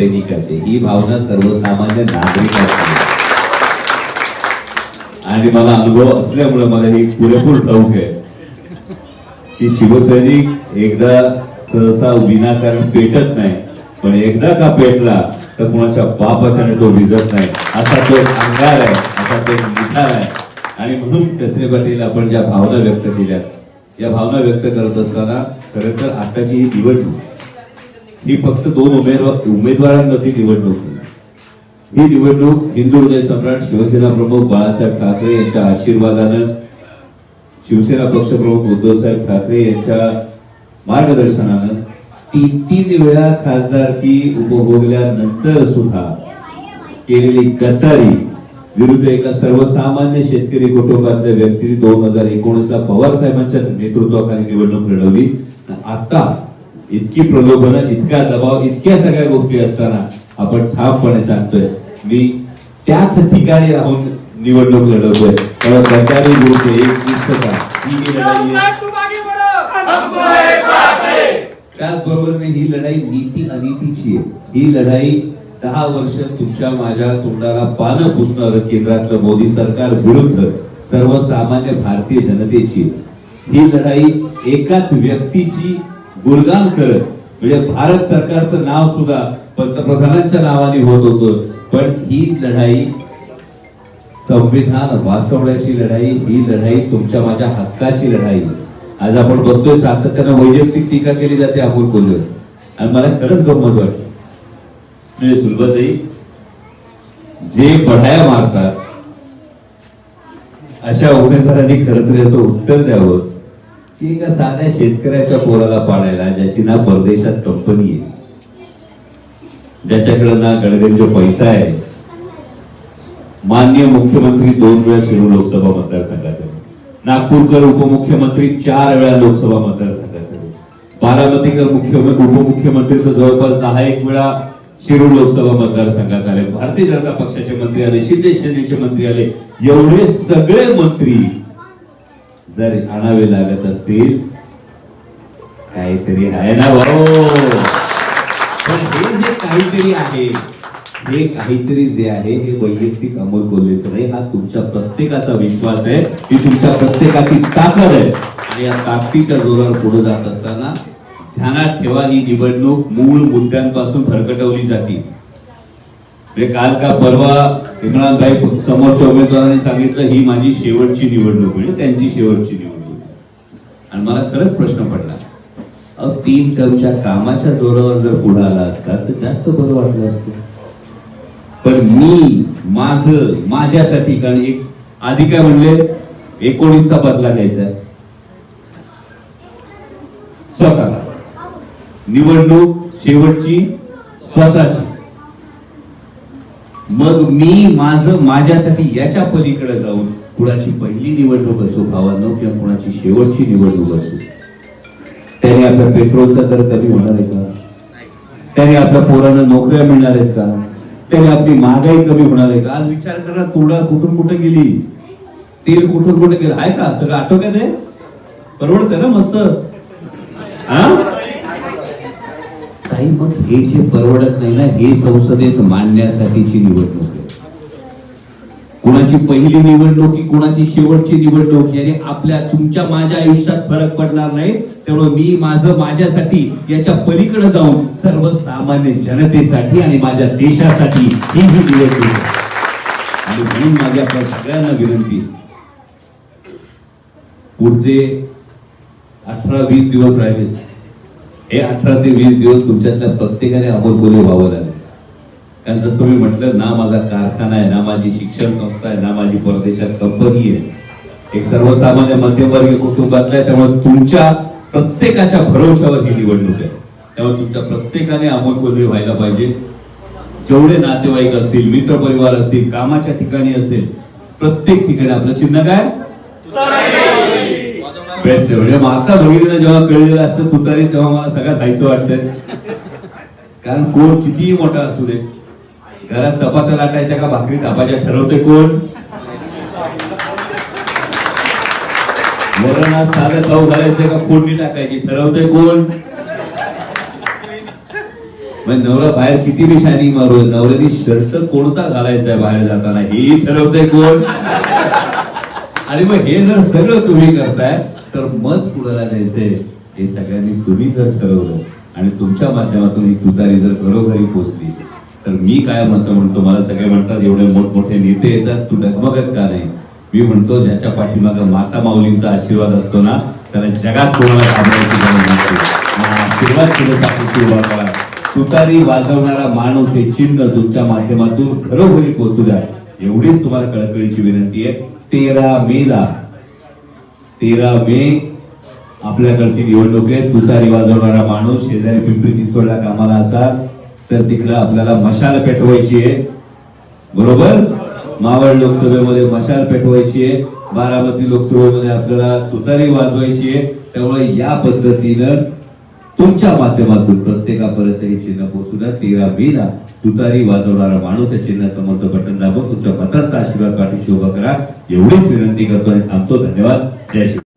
शिवसैनिकाचे ही भावना सर्वसामान्य नागरिकांची आणि मला अनुभव असल्यामुळे मला ही पुरेपूर ठाऊक आहे. की शिवसैनिक एकदा सहसा विनाकारण पेटत नाही पण एकदा का पेटला तर कुणाच्या बापाच्याने तो भिजत नाही. असा तो अंगार आहे असा तो निधार आहे. आणि म्हणून कसरे पाटील आपण ज्या भावना व्यक्त केल्या या भावना व्यक्त करत असताना खरं तर आताची ही निवडणूक ही फक्त दोन उमेदवार उमेदवारांवरती निवडणूक ही निवडणूक हिंदू हृदय सम्राट शिवसेना प्रमुख बाळासाहेब ठाकरे यांच्या आशीर्वादानं शिवसेना पक्षप्रमुख उद्धवसाहेब ठाकरे यांच्या मार्गदर्शनानं तीन तीन वेळा खासदारकी उपभोगल्यानंतर सुद्धा केलेली गद्दारी विरुद्ध एका सर्वसामान्य शेतकरी कुटुंबातल्या व्यक्तीने दोन हजार एकोणीसला पवार साहेबांच्या नेतृत्वाखाली निवडणूक लढवली. आता इतकी प्रलोभनं इतका दबाव इतक्या सगळ्या गोष्टी असताना आपण ठामपणे सांगतोय मी त्याच ठिकाणी राहून निवडणूक लढवतोय. गद्दारी विरुद्ध एक निष्ठता ही लढाई त्याचबरोबरीने ही लढाई नीती अनितीची आहे. ही लढाई दहा वर्ष तुमच्या माझ्या तोंडाला पानं पुसणार केंद्रातलं मोदी सरकार विरुद्ध सर्वसामान्य भारतीय जनतेची. ही लढाई एकाच व्यक्तीची गुणगान करत म्हणजे भारत सरकारचं नाव सुद्धा पंतप्रधानांच्या नावाने होत होतं. पण ही लढाई संविधान वाचवण्याची लढाई ही लढाई तुमच्या माझ्या हक्काची लढाई. आज आपण बघतोय सातत्यानं वैयक्तिक टीका केली जाते अमोल कोल्हे आणि मला खरंच गमत वाटते. म्हणजे सुलभताई जे बढाया मारतात अशा उमेदवारांनी खरं तर याचं उत्तर द्यावं. की एका साध्या शेतकऱ्याच्या पोराला पाडायला ज्याची ना परदेशात कंपनी आहे. ज्याच्याकडे ना गडगंज पैसा आहे. माननीय मुख्यमंत्री दोन वेळा शिरूर लोकसभा मतदारसंघात नागपूरकर उपमुख्यमंत्री चार वेळा लोकसभा मतदारसंघात आहे बारामतीकर मुख्यमंत्री उपमुख्यमंत्री तर जवळपास दहा एक वेळा शिरूर लोकसभा मतदारसंघात आले. भारतीय जनता पक्षाचे मंत्री आले शिंदे सेनेचे मंत्री आले. एवढे सगळे मंत्री जर आणावे लागत असतील काहीतरी आहे ना भाऊ? पण हे जे काहीतरी आहे हे काहीतरी जे आहे हे वैयक्तिक अमोल कोल्हेसर आहे. हा तुमच्या प्रत्येकाचा विश्वास आहे. ही तुमच्या प्रत्येकाची ताकद आहे. आणि या ताकदीच्या जोरावर पुढे जात असताना ध्यानात ठेवा ही निवडणूक मूळ मुद्द्यांपासून भरकटवली जाते. म्हणजे काल का परवा इम्रानभाई समोरच्या उमेदवारांनी सांगितलं ही माझी शेवटची निवडणूक म्हणजे त्यांची शेवटची निवडणूक आणि मला खरंच प्रश्न पडला. अहो तीन टर्मच्या कामाच्या जोरावर जर पुढे आला असता तर जास्त बरं वाटलं असतं. पण मी माझ माझ्यासाठी कारण एक आधी काय म्हणले एकोणीसचा बदला घ्यायचा आहे. स्वतःला निवडणूक शेवटची स्वतःची. मग मी माझं माझ्यासाठी याच्या पलीकडे जाऊन कुणाची पहिली निवडणूक असो भावांनो किंवा कुणाची शेवटची निवडणूक असो. त्याने आपल्या पेट्रोलचा दर कमी होणार आहे का? त्याने आपल्या पोरांना नोकऱ्या मिळणार आहेत का? त्याने आपली महागाई कमी होणार आहे का? आज विचार करा तुडा कुठून कुठे गेली? तेल कुठून कुठे गेलं? आहे का? सगळं आटोक्यात आहे? परवडतं ना मस्त? हा? काही मग हे जे परवडत नाही ना हे संसदेत मांडण्यासाठीची निवडणूक आहे. कुणाची पहिली निवडणूक की कुणाची शेवटची निवडणूक याने आपल्या तुमच्या माझ्या आयुष्यात फरक पडणार नाही त्यामुळे मी माझं माझ्यासाठी याच्या पलीकडे जाऊन सर्वसामान्य जनतेसाठी आणि माझ्या देशासाठी ही ही निवडणूक आणि म्हणून माझ्या सगळ्यांना विनंती पुढचे अठरा वीस दिवस राहिले. हे अठरा ते वीस दिवस तुमच्यातल्या प्रत्येकाने अमोल बोले व्हावं लागेल. कारण जसं मी म्हटलं ना माझा कारखाना आहे ना माझी शिक्षण संस्था आहे ना माझी परदेशात कंपनी आहे. एक सर्वसामान्य मध्यमवर्गीय कुटुंबातला आहे त्यामुळे तुमच्या प्रत्येकाच्या भरोशावर ही निवडणूक आहे. त्यामुळे तुमच्या प्रत्येकाने अमोल कोल्हे व्हायला पाहिजे. जेवढे नातेवाईक असतील मित्र परिवार असतील कामाच्या ठिकाणी असेल प्रत्येक ठिकाणी आपलं चिन्ह काय? बेस्ट म्हणजे मग आता बघितलं जेव्हा कळलेलं असतं तुतारी तेव्हा मला सगळ्यात जायचं वाटतंय. कारण कोण कितीही मोठा असू दे घरात चपात्या लाटायच्या का भाकरी तापायच्या ठरवते कोण? वरणात साधं चव घालायचं का फोडणी टाकायची ठरवते कोण? मग नवरा बाहेर किती बी शायनिंग मारू नवऱ्याची शर्ट कोणता घालायचा बाहेर जाताना हे ठरवतंय कोण? आणि मग हे जर सगळं तुम्ही करताय तर मत कुणाला द्यायचंय? हे सगळ्यांनी तुम्ही जर ठरवलं आणि तुमच्या माध्यमातून ही तुतारी जर घरोघरी पोचली तर मी कायम असं म्हणतो मला सगळे म्हणतात एवढे मोठमोठे नेते येतात तू डगमगत का नाही? मी म्हणतो ज्याच्या पाठीमागं माता माऊलींचा आशीर्वाद असतो ना त्याला जगात कोणाला आशीर्वाद केलं करा तुतारी वाजवणारा माणूस हे चिन्ह तुमच्या माध्यमातून घरोघरी पोहोचू द्या. एवढीच तुम्हाला कळकळीची विनंती आहे. तेरा मेला तेरा मे आपल्याकडची निवडणूक आहे तुतारी वाजवणारा माणूस शेजारी पिंपरी चिंचवडला कामाला असाल तर तिकडं आपल्याला मशाल पेटवायची आहे. बरोबर? मावळ लोकसभेमध्ये मशाल पेटवायची आहे. बारामती लोकसभेमध्ये आपल्याला तुतारी वाजवायची आहे. त्यामुळे या पद्धतीनं तुमच्या माध्यमातून प्रत्येकापर्यंत हे चिन्ह पोहोचू द्या. तेरा मेला तुतारी वाजवणारा माणूस या चिन्ह समोरचं बटन दाबून तुमच्या मतांचा आशीर्वाद पाठीशी उभा करा. एवढीच विनंती करतो आणि थांबतो. धन्यवाद. जय श्री